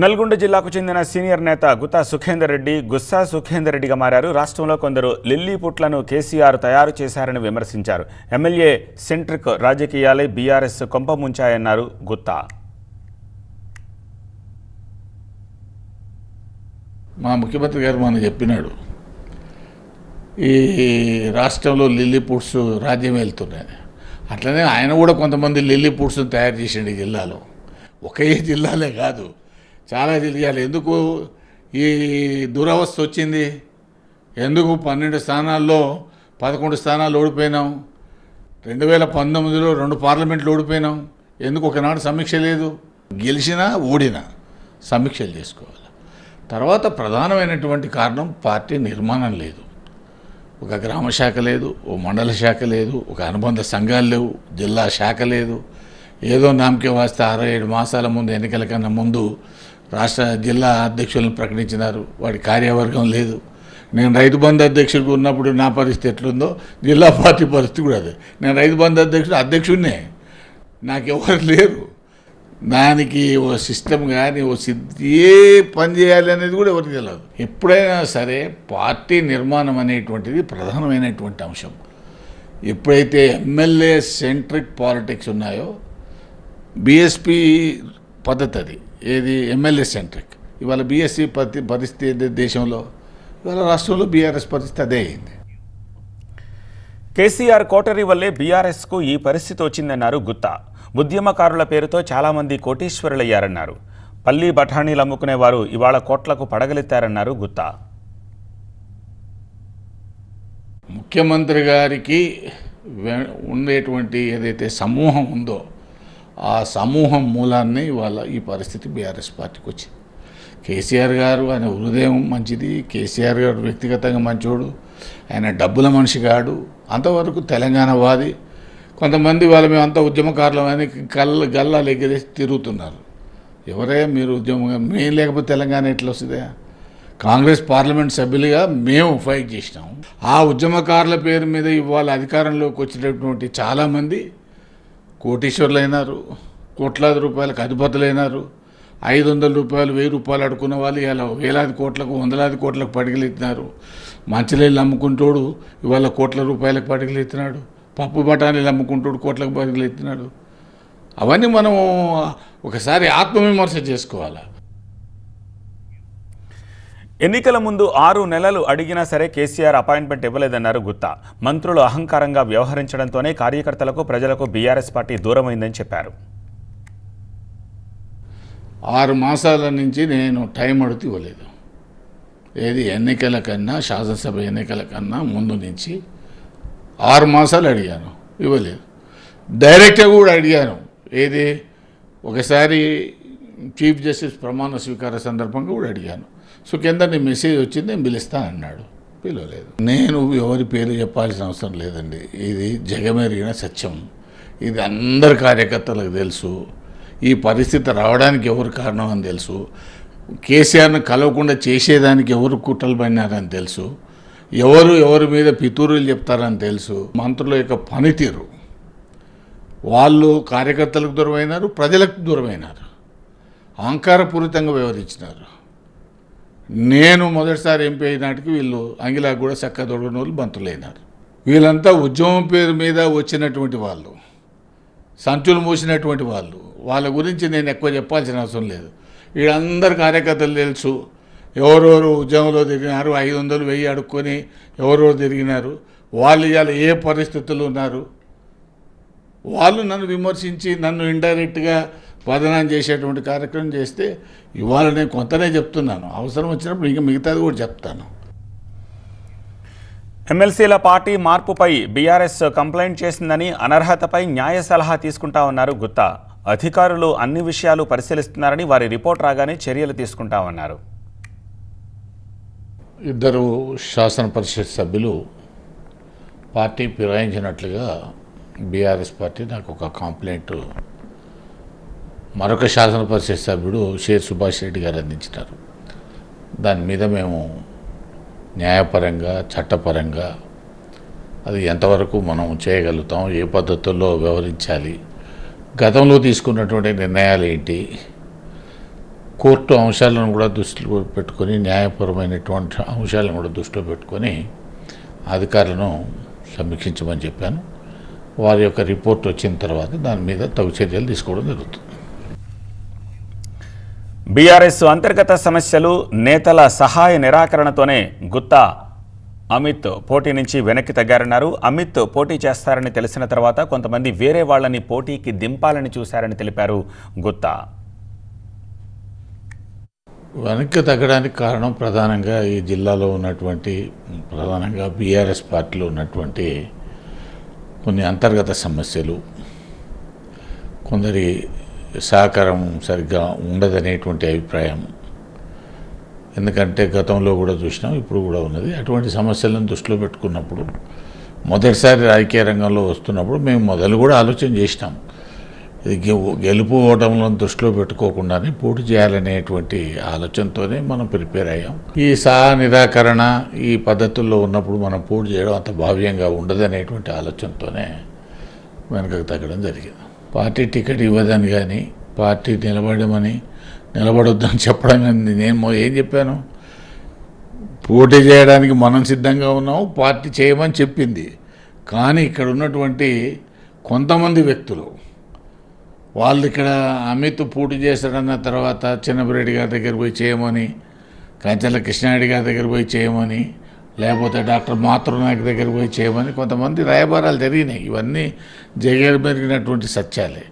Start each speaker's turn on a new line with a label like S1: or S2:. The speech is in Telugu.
S1: నల్గొండ జిల్లాకు చెందిన సీనియర్ నేత గుతా సుఖేందర్ రెడ్డి గుస్సా సుఖేందర్ రెడ్డిగా మారారు. రాష్ట్రంలో కొందరు లిల్లీ పుట్లను కేసీఆర్ తయారు చేశారని విమర్శించారు. ఎమ్మెల్యే సెంట్రిక్ రాజకీయాలే బీఆర్ఎస్ కొంప ముంచాయన్నారు గుత్తా.
S2: మా ముఖ్యమంత్రి గారు మనకు చెప్పినాడు. ఈ రాష్ట్రంలో లిల్లీ పుట్స్ రాజ్యం వెళ్తున్నాయి. అట్లనే ఆయన కూడా కొంతమంది లిల్లీ పుట్స్ను తయారు చేసిండు ఈ జిల్లాలో. ఒకే జిల్లాలే కాదు చాలా తెలియాలి ఎందుకు ఈ దురవస్థ వచ్చింది? ఎందుకు పన్నెండు స్థానాల్లో పదకొండు స్థానాలు ఓడిపోయినాం? రెండు వేల పంతొమ్మిదిలో రెండు పార్లమెంట్లు ఓడిపోయినాం. ఎందుకు ఒకనాడు సమీక్ష లేదు? గెలిచినా ఓడినా సమీక్షలు చేసుకోవాలి. తర్వాత ప్రధానమైనటువంటి కారణం పార్టీ నిర్మాణం లేదు. ఒక గ్రామ శాఖ లేదు ఓ మండల శాఖ లేదు ఒక అనుబంధ సంఘాలు లేవు జిల్లా శాఖ లేదు. ఏదో నామకే వాస్తే అరవై ఏడు మాసాల ముందు ఎన్నికల కన్నా ముందు రాష్ట్ర జిల్లా అధ్యక్షులను ప్రకటించినారు. వాడి కార్యవర్గం లేదు. నేను రైతు బంధు అధ్యక్షుడిగా ఉన్నప్పుడు నా పరిస్థితి ఎట్లుందో జిల్లా పార్టీ పరిస్థితి కూడా అదే. నేను రైతు బంధు అధ్యక్షుడు అధ్యక్షుడినే. నాకెవరు లేరు. దానికి ఓ సిస్టమ్ కానీ ఓ సిద్ధి ఏ పని చేయాలి అనేది కూడా ఎవరికి తెలియదు ఎప్పుడైనా సరే పార్టీ నిర్మాణం అనేటువంటిది ప్రధానమైనటువంటి అంశం. ఎప్పుడైతే ఎమ్మెల్యే సెంట్రిక్ పాలిటిక్స్ ఉన్నాయో బీఎస్పీ పద్ధతి అది. ఏది? ఎమ్మెల్యే సెంట్రిక్ ఇవాళ బీఎస్సీ పరి పరిస్థితి దేశంలో? ఇవాళ రాష్ట్రంలో బీఆర్ఎస్ పరిస్థితి అదే అయింది.
S1: కేసీఆర్ కోటరీ వల్లే బీఆర్ఎస్కు ఈ పరిస్థితి వచ్చిందన్నారు గుత్తా. ఉద్యమకారుల పేరుతో చాలామంది కోటీశ్వరులయ్యారన్నారు. పల్లి బఠానీలు అమ్ముకునేవారు ఇవాళ కోట్లకు పడగలెత్తారన్నారు గుత్తా.
S2: ముఖ్యమంత్రి గారికి ఉండేటువంటి ఏదైతే సమూహం ఉందో ఆ సమూహం మూలాన్ని ఇవాళ ఈ పరిస్థితి బీఆర్ఎస్ పార్టీకి వచ్చింది. కేసీఆర్ గారు ఆయన హృదయం మంచిది కేసీఆర్ గారు వ్యక్తిగతంగా మంచోడు ఆయన డబ్బుల మనిషి కాడు అంతవరకు తెలంగాణ వాది. కొంతమంది వాళ్ళ మేమంతా ఉద్యమకారులం అని గల్ల గల్లాలు ఎగిరేసి తిరుగుతున్నారు. ఎవరే మీరు ఉద్యమం మేము లేకపోతే తెలంగాణ ఎట్లా వస్తుందా? కాంగ్రెస్ పార్లమెంట్ సభ్యులుగా మేము ఫైట్ చేసినాం. ఆ ఉద్యమకారుల పేరు మీద ఇవాళ అధికారంలోకి వచ్చినటువంటి చాలామంది కోటీశ్వరులైనారు కోట్లాది రూపాయలకు అధిపతులైనారు ఐదు వందల రూపాయలు వెయ్యి రూపాయలు అడుకున్న వాళ్ళు ఇలా వేలాది కోట్లకు వందలాది కోట్లకు పడిగలెత్తినారు మంచినీళ్ళు అమ్ముకుంటోడు ఇవాళ కోట్ల రూపాయలకు పడిగలెత్తినాడు పప్పు బఠానీలు అమ్ముకుంటోడు కోట్లకు పడిగలెత్తినాడు అవన్నీ మనం ఒకసారి ఆత్మవిమర్శ చేసుకోవాలి?
S1: ఎన్నికల ముందు ఆరు నెలలు అడిగినా సరే కేసీఆర్ అపాయింట్మెంట్ ఇవ్వలేదన్నారు గుత్తా. మంత్రులు అహంకారంగా వ్యవహరించడంతోనే కార్యకర్తలకు ప్రజలకు బీఆర్ఎస్ పార్టీ దూరమైందని చెప్పారు.
S2: ఆరు మాసాల నుంచి నేను టైం అడుగుతూ ఇవ్వలేదు. ఏది ఎన్నికల కన్నా శాసనసభ ఎన్నికల కన్నా ముందు నుంచి ఆరు మాసాలు అడిగాను. ఇవ్వలేదు. డైరెక్ట్గా కూడా అడిగాను. ఏది? ఒకసారి చీఫ్ జస్టిస్ ప్రమాణ స్వీకార సందర్భంగా కూడా అడిగాను. సో కింద నీ మెసేజ్ వచ్చింది నేను పిలుస్తాను అన్నాడు. పిలవలేదు. నేను ఎవరి పేరు చెప్పాల్సిన అవసరం లేదండి. ఇది జగమెరిగిన సత్యం. ఇది అందరి కార్యకర్తలకు తెలుసు. ఈ పరిస్థితి రావడానికి ఎవరు కారణం అని తెలుసు. కేసీఆర్ను కలవకుండా చేసేదానికి ఎవరు కుట్రలు పడినారని తెలుసు. ఎవరు ఎవరి మీద పితూరులు చెప్తారని తెలుసు. మంత్రుల యొక్క పనితీరు. వాళ్ళు కార్యకర్తలకు దూరమైనారు ప్రజలకు దూరమైనారు. అహంకారపూరితంగా వ్యవహరించినారు. నేను మొదటిసారి ఎంపీ అయినాటికి వీళ్ళు అంగిలా కూడా చక్క దొడగని వాళ్ళు బంతులైనారు. వీళ్ళంతా ఉద్యమం పేరు మీద వచ్చినటువంటి వాళ్ళు సంచులు మూసినటువంటి వాళ్ళు. వాళ్ళ గురించి నేను ఎక్కువ చెప్పాల్సిన అవసరం లేదు. వీళ్ళందరి కార్యకర్తలు తెలుసు. ఎవరెవరు ఉద్యమంలో తిరిగినారు ఐదు వందలు వెయ్యి అడుక్కొని ఎవరెవరు తిరిగినారు వాళ్ళు ఇవాళ ఏ పరిస్థితులు ఉన్నారు. వాళ్ళు నన్ను విమర్శించి నన్ను ఇండైరెక్ట్గా బదనాం చేసేటువంటి కార్యక్రమం చేస్తే ఇవాళ నేను కొంతనే చెప్తున్నాను. అవసరం వచ్చినప్పుడు ఇంకా మిగతాది కూడా చెప్తాను.
S1: ఎమ్మెల్సీల పార్టీ మార్పుపై బీఆర్ఎస్ కంప్లైంట్ చేసిందని అనర్హతపై న్యాయ సలహా తీసుకుంటామన్నారు గుత్తా. అధికారులు అన్ని విషయాలు పరిశీలిస్తున్నారని వారి రిపోర్ట్ రాగానే చర్యలు తీసుకుంటామన్నారు
S2: ఇద్దరు శాసన పరిషత్ సభ్యులు పార్టీ ఫిరాయించినట్లుగా బీఆర్ఎస్ పార్టీ నాకు ఒక కంప్లైంట్ మరొక శాసన పరిషత్ సభ్యుడు షేర్ సుభాష్ రెడ్డి గారు అందించినారు. దాని మీద మేము న్యాయపరంగా చట్టపరంగా అది ఎంతవరకు మనం చేయగలుగుతాం ఏ పద్ధతుల్లో వ్యవహరించాలి గతంలో తీసుకున్నటువంటి నిర్ణయాలు ఏంటి కోర్టు అంశాలను కూడా దృష్టిలో పెట్టుకొని న్యాయపరమైనటువంటి అంశాలను కూడా దృష్టిలో పెట్టుకొని అధికారులను సమీక్షించమని చెప్పాను. వారి యొక్క రిపోర్ట్ వచ్చిన తర్వాత దాని మీద తగు చర్యలు తీసుకోవడం జరుగుతుంది.
S1: బీఆర్ఎస్ అంతర్గత సమస్యలు నేతల సహాయ నిరాకరణతోనే గుత్తా అమిత్ పోటీ నుంచి వెనక్కి తగ్గారన్నారు. అమిత్ పోటీ చేస్తారని తెలిసిన తర్వాత కొంతమంది వేరే వాళ్ళని పోటీకి దింపాలని చూశారని తెలిపారు గుత్తా.
S2: వెనక్కి తగ్గడానికి కారణం ప్రధానంగా ఈ జిల్లాలో ఉన్నటువంటి ప్రధానంగా బీఆర్ఎస్ పార్టీలో ఉన్నటువంటి కొన్ని అంతర్గత సమస్యలు. కొందరి సహకారం సరిగ్గా ఉండదనేటువంటి అభిప్రాయం. ఎందుకంటే గతంలో కూడా చూసినాం ఇప్పుడు కూడా ఉన్నది. అటువంటి సమస్యలను దృష్టిలో పెట్టుకున్నప్పుడు మొదటిసారి రాజకీయ రంగంలో వస్తున్నప్పుడు మేము మొదలు కూడా ఆలోచన చేసినాం. ఇది గె- గెలుపు ఓటములను దృష్టిలో పెట్టుకోకుండానే పోటీ చేయాలనేటువంటి ఆలోచనతోనే మనం ప్రిపేర్ అయ్యాం. ఈ సహా నిరాకరణ ఈ పద్ధతుల్లో ఉన్నప్పుడు మనం పోటీ చేయడం అంత భావ్యంగా ఉండదనేటువంటి ఆలోచనతోనే వెనకకు తగ్గడం జరిగింది. పార్టీ టికెట్ ఇవ్వదని కానీ పార్టీ నిలబడమని నిలబడొద్దని చెప్పడం నేను ఏం చెప్పాను? పోటీ చేయడానికి మనం సిద్ధంగా ఉన్నాము పార్టీ చేయమని చెప్పింది. కానీ ఇక్కడ ఉన్నటువంటి కొంతమంది వ్యక్తులు వాళ్ళు ఇక్కడ అమిత్ పోటీ చేస్తాడన్న తర్వాత చిన్నపిరెడ్డి గారి దగ్గర పోయి చేయమని కంచెల కృష్ణారెడ్డి గారి దగ్గర పోయి చేయమని లేకపోతే డాక్టర్ మాతృనాయక్ దగ్గరికి పోయి చేయమని కొంతమంది రాయబారాలు జరిగినాయి. ఇవన్నీ జగన్ పెరిగినటువంటి సత్యాలే.